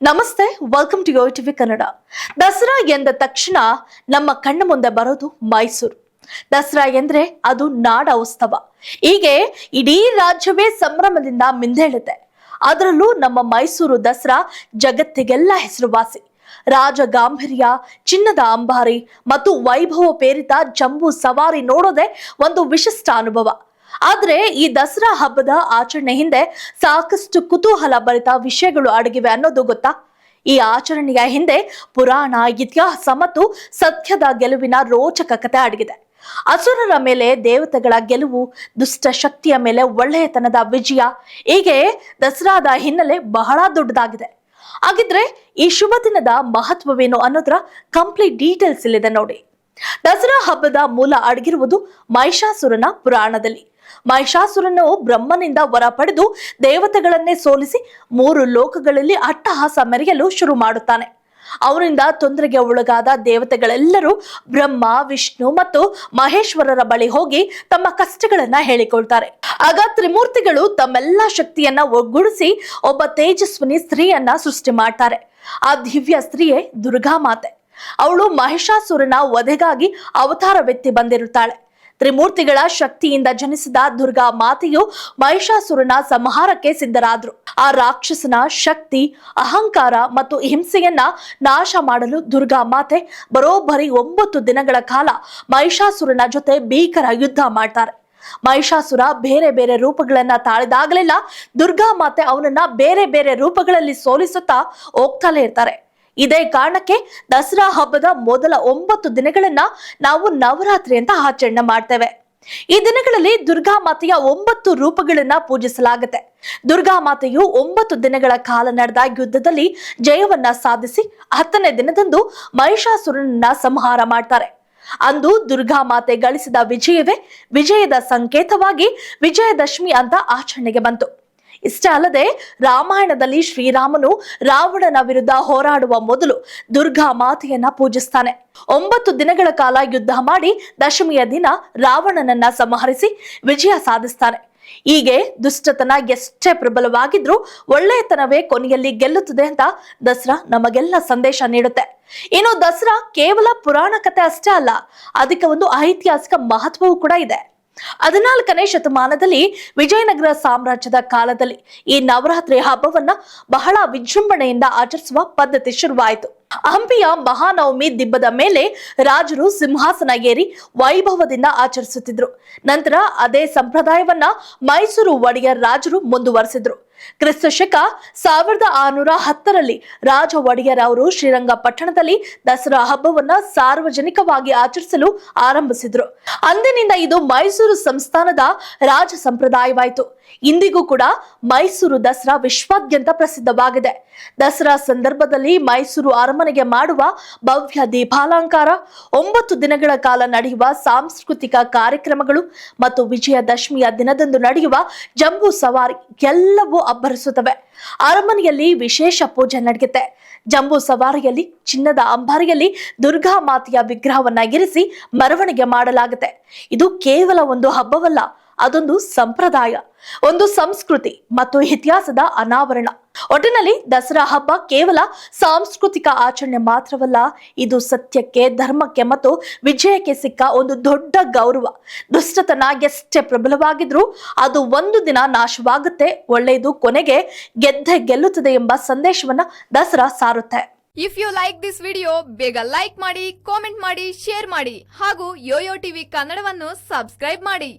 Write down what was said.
Namaste welcome to Yo TV Kannada Dasara ಎಂದ ತಕ್ಷಣ ನಮ್ಮ ಕಣ್ಣ ಮುಂದೆ ಬರೋದು ಮೈಸೂರು. ದಸರಾ ಎಂದ್ರೆ ಅದು ನಾಡ ಉತ್ಸವ. ಹೀಗೆ ಇಡೀ ರಾಜ್ಯವೇ ಸಂಭ್ರಮದಿಂದ ಮಿಂದೇಳುತ್ತೆ. ಅದರಲ್ಲೂ ನಮ್ಮ ಮೈಸೂರು ದಸರಾ ಜಗತ್ತಿಗೆಲ್ಲ ಹೆಸರುವಾಸಿ. ರಾಜ ಗಾಂಭೀರ್ಯ, ಚಿನ್ನದ ಅಂಬಾರಿ ಮತ್ತು ವೈಭವ ಪೇರಿತ ಜಂಬೂ ಸವಾರಿ ನೋಡೋದೇ ಒಂದು ವಿಶಿಷ್ಟ ಅನುಭವ. ಆದ್ರೆ ಈ ದಸರಾ ಹಬ್ಬದ ಆಚರಣೆ ಹಿಂದೆ ಸಾಕಷ್ಟು ಕುತೂಹಲ ಭರಿತ ವಿಷಯಗಳು ಅಡಗಿವೆ ಅನ್ನೋದು ಗೊತ್ತಾ? ಈ ಆಚರಣೆಯ ಹಿಂದೆ ಪುರಾಣ, ಇತಿಹಾಸ ಮತ್ತು ಸತ್ಯದ ಗೆಲುವಿನ ರೋಚಕ ಕಥೆ ಅಡಗಿದೆ. ಅಸುರರ ಮೇಲೆ ದೇವತೆಗಳ ಗೆಲುವು, ದುಷ್ಟ ಶಕ್ತಿಯ ಮೇಲೆ ಒಳ್ಳೆಯತನದ ವಿಜಯ, ಹೀಗೆ ದಸರಾದ ಹಿನ್ನೆಲೆ ಬಹಳ ದೊಡ್ಡದಾಗಿದೆ. ಹಾಗಿದ್ರೆ ಈ ಶುಭ ದಿನದ ಮಹತ್ವವೇನು ಅನ್ನೋದ್ರ ಕಂಪ್ಲೀಟ್ ಡೀಟೇಲ್ಸ್ ಇಲ್ಲಿದೆ ನೋಡಿ. ದಸರಾ ಹಬ್ಬದ ಮೂಲ ಅಡಗಿರುವುದು ಮಹಿಷಾಸುರನ ಪುರಾಣದಲ್ಲಿ. ಮಹಿಷಾಸುರನು ಬ್ರಹ್ಮನಿಂದ ವರ ಪಡೆದು ದೇವತೆಗಳನ್ನೇ ಸೋಲಿಸಿ ಮೂರು ಲೋಕಗಳಲ್ಲಿ ಅಟ್ಟಹಾಸ ಮೆರೆಯಲು ಶುರು ಮಾಡುತ್ತಾನೆ. ಅವರಿಂದ ತೊಂದರೆಗೆ ಒಳಗಾದ ದೇವತೆಗಳೆಲ್ಲರೂ ಬ್ರಹ್ಮ, ವಿಷ್ಣು ಮತ್ತು ಮಹೇಶ್ವರರ ಬಳಿ ಹೋಗಿ ತಮ್ಮ ಕಷ್ಟಗಳನ್ನ ಹೇಳಿಕೊಳ್ತಾರೆ. ಆಗ ತ್ರಿಮೂರ್ತಿಗಳು ತಮ್ಮೆಲ್ಲ ಶಕ್ತಿಯನ್ನ ಒಗ್ಗೂಡಿಸಿ ಒಬ್ಬ ತೇಜಸ್ವಿನಿ ಸ್ತ್ರೀಯನ್ನ ಸೃಷ್ಟಿ ಮಾಡ್ತಾರೆ. ಆ ದಿವ್ಯ ಸ್ತ್ರೀಯೇ ದುರ್ಗಾ ಮಾತೆ ಅವಳು ಮಹಿಷಾಸುರನ ವಧೆಗಾಗಿ ಅವತಾರವೆತ್ತಿ ಬಂದಿರುತ್ತಾಳೆ. ತ್ರಿಮೂರ್ತಿಗಳ ಶಕ್ತಿಯಿಂದ ಜನಿಸಿದ ದುರ್ಗಾ ಮಾತೆಯು ಮಹಿಷಾಸುರನ ಸಂಹಾರಕ್ಕೆ ಸಿದ್ಧರಾದ್ರು. ಆ ರಾಕ್ಷಸನ ಶಕ್ತಿ, ಅಹಂಕಾರ ಮತ್ತು ಹಿಂಸೆಯನ್ನ ನಾಶ ಮಾಡಲು ದುರ್ಗಾ ಮಾತೆ ಬರೋಬ್ಬರಿ ಒಂಬತ್ತು ದಿನಗಳ ಕಾಲ ಮಹಿಷಾಸುರನ ಜೊತೆ ಭೀಕರ ಯುದ್ಧ ಮಾಡ್ತಾರೆ. ಮಹಿಷಾಸುರ ಬೇರೆ ಬೇರೆ ರೂಪಗಳನ್ನ ತಾಳಿದಾಗಲೆಲ್ಲ. ದುರ್ಗಾ ಮಾತೆ ಅವನನ್ನ ಬೇರೆ ಬೇರೆ ರೂಪಗಳಲ್ಲಿ ಸೋಲಿಸುತ್ತಾ ಹೋಗ್ತಲೇ ಇರ್ತಾರೆ. ಇದೇ ಕಾರಣಕ್ಕೆ ದಸರಾ ಹಬ್ಬದ ಮೊದಲ ಒಂಬತ್ತು ದಿನಗಳನ್ನ ನಾವು ನವರಾತ್ರಿ ಅಂತ ಆಚರಣೆ ಮಾಡ್ತೇವೆ. ಈ ದಿನಗಳಲ್ಲಿ ದುರ್ಗಾ ಮಾತೆಯ ಒಂಬತ್ತು ರೂಪಗಳನ್ನ ಪೂಜಿಸಲಾಗುತ್ತೆ. ದುರ್ಗಾ ಮಾತೆಯು ಒಂಬತ್ತು ದಿನಗಳ ಕಾಲ ನಡೆದ ಯುದ್ಧದಲ್ಲಿ ಜಯವನ್ನ ಸಾಧಿಸಿ ಹತ್ತನೇ ದಿನದಂದು ಮಹಿಷಾಸುರನನ್ನ ಸಂಹಾರ ಮಾಡ್ತಾರೆ. ಅಂದು ದುರ್ಗಾ ಮಾತೆ ಗಳಿಸಿದ ವಿಜಯವೇ ವಿಜಯದ ಸಂಕೇತವಾಗಿ ವಿಜಯದಶಮಿ ಅಂತ ಆಚರಣೆಗೆ ಬಂತು. ಇಷ್ಟೇ ಅಲ್ಲದೆ ರಾಮಾಯಣದಲ್ಲಿ ಶ್ರೀರಾಮನು ರಾವಣನ ವಿರುದ್ಧ ಹೋರಾಡುವ ಮೊದಲು ದುರ್ಗಾ ಮಾತೆಯನ್ನ ಪೂಜಿಸ್ತಾನೆ. ಒಂಬತ್ತು ದಿನಗಳ ಕಾಲ ಯುದ್ಧ ಮಾಡಿ ದಶಮಿಯ ದಿನ ರಾವಣನನ್ನ ಸಂಹರಿಸಿ ವಿಜಯ ಸಾಧಿಸ್ತಾನೆ. ಹೀಗೆ ದುಷ್ಟತನ ಎಷ್ಟೇ ಪ್ರಬಲವಾಗಿದ್ರೂ ಒಳ್ಳೆಯತನವೇ ಕೊನೆಯಲ್ಲಿ ಗೆಲ್ಲುತ್ತದೆ ಅಂತ ದಸರಾ ನಮಗೆಲ್ಲ ಸಂದೇಶ ನೀಡುತ್ತೆ. ಇನ್ನು ದಸರಾ ಕೇವಲ ಪುರಾಣ ಕಥೆ ಅಷ್ಟೇ ಅಲ್ಲ, ಅದಕ್ಕೆ ಒಂದು ಐತಿಹಾಸಿಕ ಮಹತ್ವವೂ ಕೂಡ ಇದೆ. ಹದಿನಾಲ್ಕನೇ ಶತಮಾನದಲ್ಲಿ ವಿಜಯನಗರ ಸಾಮ್ರಾಜ್ಯದ ಕಾಲದಲ್ಲಿ ಈ ನವರಾತ್ರಿ ಹಬ್ಬವನ್ನ ಬಹಳ ವಿಜೃಂಭಣೆಯಿಂದ ಆಚರಿಸುವ ಪದ್ಧತಿ ಶುರುವಾಯಿತು. ಹಂಪಿಯ ಮಹಾನವಮಿ ದಿಬ್ಬದ ಮೇಲೆ ರಾಜರು ಸಿಂಹಾಸನ ಏರಿ ವೈಭವದಿಂದ ಆಚರಿಸುತ್ತಿದ್ರು. ನಂತರ ಅದೇ ಸಂಪ್ರದಾಯವನ್ನ ಮೈಸೂರು ಒಡೆಯರ್ ರಾಜರು ಮುಂದುವರೆಸಿದ್ರು. ಕ್ರಿಸ್ತ ಶಕ ಸಾವಿರದ ಆರುನೂರ ಹತ್ತರಲ್ಲಿ ರಾಜ ಒಡೆಯರ್ ಅವರು ಶ್ರೀರಂಗಪಟ್ಟಣದಲ್ಲಿ ದಸರಾ ಹಬ್ಬವನ್ನ ಸಾರ್ವಜನಿಕವಾಗಿ ಆಚರಿಸಲು ಆರಂಭಿಸಿದ್ರು. ಅಂದಿನಿಂದ ಇದು ಮೈಸೂರು ಸಂಸ್ಥಾನದ ರಾಜ ಸಂಪ್ರದಾಯವಾಯಿತು. ಇಂದಿಗೂ ಕೂಡ ಮೈಸೂರು ದಸರಾ ವಿಶ್ವಾದ್ಯಂತ ಪ್ರಸಿದ್ಧವಾಗಿದೆ. ದಸರಾ ಸಂದರ್ಭದಲ್ಲಿ ಮೈಸೂರು ಅರಮನೆಗೆ ಮಾಡುವ ಭವ್ಯ ದೀಪಾಲಂಕಾರ, ಒಂಬತ್ತು ದಿನಗಳ ಕಾಲ ನಡೆಯುವ ಸಾಂಸ್ಕೃತಿಕ ಕಾರ್ಯಕ್ರಮಗಳು ಮತ್ತು ವಿಜಯದಶಮಿಯ ದಿನದಂದು ನಡೆಯುವ ಜಂಬೂ ಸವಾರಿ ಎಲ್ಲವೂ ಅಬ್ಬರಿಸುತ್ತವೆ. ಅರಮನೆಯಲ್ಲಿ ವಿಶೇಷ ಪೂಜೆ ನಡೆಯುತ್ತೆ. ಜಂಬೂ ಸವಾರಿಯಲ್ಲಿ, ಚಿನ್ನದ ಅಂಬಾರಿಯಲ್ಲಿ ದುರ್ಗಾ ಮಾತೆಯ ವಿಗ್ರಹವನ್ನ ಇರಿಸಿ ಮೆರವಣಿಗೆ ಮಾಡಲಾಗುತ್ತೆ. ಇದು ಕೇವಲ ಒಂದು ಹಬ್ಬವಲ್ಲ, ಅದೊಂದು ಸಂಪ್ರದಾಯ, ಒಂದು ಸಂಸ್ಕೃತಿ ಮತ್ತು ಇತಿಹಾಸದ ಅನಾವರಣ. ಒಟ್ಟಿನಲ್ಲಿ ದಸರಾ ಹಬ್ಬ ಕೇವಲ ಸಾಂಸ್ಕೃತಿಕ ಆಚರಣೆ ಮಾತ್ರವಲ್ಲ, ಇದು ಸತ್ಯಕ್ಕೆ, ಧರ್ಮಕ್ಕೆ ಮತ್ತು ವಿಜಯಕ್ಕೆ ಸಿಕ್ಕ ಒಂದು ದೊಡ್ಡ ಗೌರವ. ದುಷ್ಟತನ ಎಷ್ಟೇ ಪ್ರಬಲವಾಗಿದ್ರೂ ಅದು ಒಂದು ದಿನ ನಾಶವಾಗುತ್ತೆ, ಒಳ್ಳೆಯದು ಕೊನೆಗೆ ಗೆದ್ದೆ ಗೆಲ್ಲುತ್ತದೆ ಎಂಬ ಸಂದೇಶವನ್ನ Dasara ಸಾರುತ್ತೆ. If you like this video ಬೇಗ ಲೈಕ್ ಮಾಡಿ ಕಾಮೆಂಟ್ ಮಾಡಿ ಶೇರ್ ಮಾಡಿ ಹಾಗೂ ಯೋಯೋ ಟಿವಿ ಕನ್ನಡವನ್ನು ಸಬ್ಸ್ಕ್ರೈಬ್ ಮಾಡಿ.